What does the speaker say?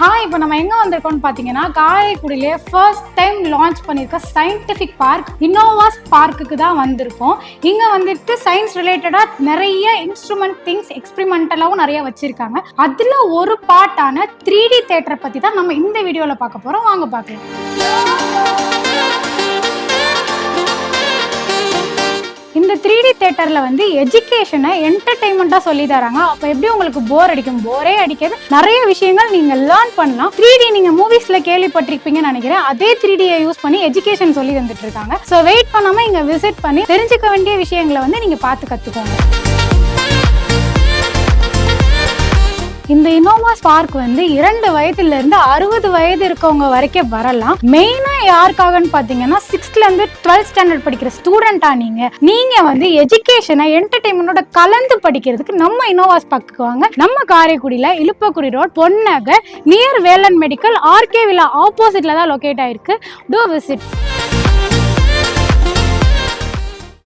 Hi இப்போ நம்ம எங்கே வந்திருக்கோம்னு பார்த்தீங்கன்னா காரைக்குடியிலே ஃபர்ஸ்ட் டைம் லான்ச் பண்ணியிருக்க சயின்டிஃபிக் பார்க் இன்னோவாஸ் பார்க்குக்கு தான் வந்திருக்கோம். இங்கே வந்துட்டு சயின்ஸ் ரிலேட்டடாக நிறைய இன்ஸ்ட்ருமெண்ட் திங்ஸ் எக்ஸ்பிரிமெண்டலாகவும் நிறைய வச்சுருக்காங்க. அதில் ஒரு பார்ட்டான த்ரீ டி தேட்டரை பற்றி தான் நம்ம இந்த வீடியோவில் பார்க்க போகிறோம் வாங்க பார்க்கலாம். காவேரி தேட்டரில் வந்து எஜுகேஷனை என்டர்டைன்மெண்ட்டாக சொல்லி தராங்க. அப்போ எப்படி உங்களுக்கு போர் அடிக்கும்? போரே அடிக்காது. நிறைய விஷயங்கள் நீங்கள் லேர்ன் பண்ணலாம். த்ரீ டி நீங்கள் மூவிஸில் கேள்விப்பட்டிருப்பீங்கன்னு நினைக்கிறேன். அதே த்ரீ டியை யூஸ் பண்ணி எஜுகேஷன் சொல்லி தந்துட்டு இருக்காங்க. ஸோ வெயிட் பண்ணாமல் இங்கே விசிட் பண்ணி தெரிஞ்சுக்க வேண்டிய விஷயங்களை வந்து நீங்கள் பார்த்து கற்றுக்கோங்க இந்த இனோவாஸ் பார்க் வந்து இரண்டு வயதுல இருந்து அறுபது வயது இருக்கவங்க வரைக்கும் வரலாம். மெயினா யாருக்காகன்னு பாத்தீங்கன்னா சிக்ஸ்த்ல இருந்து டுவெல்த் ஸ்டாண்டர்ட் படிக்கிற ஸ்டூடெண்டா நீங்க. நீங்க வந்து எஜுகேஷனை என்டர்டைன்மெண்டோட கலந்து படிக்கிறதுக்கு நம்ம இனோவாஸ் ஸ்பார்க்கு வாங்க. நம்ம காரைக்குடியில இழுப்பக்குடி road Ponnagar near Velan medical RK விழா ஆப்போசிட்ல தான் லொக்கேட் ஆயிருக்கு. Two visit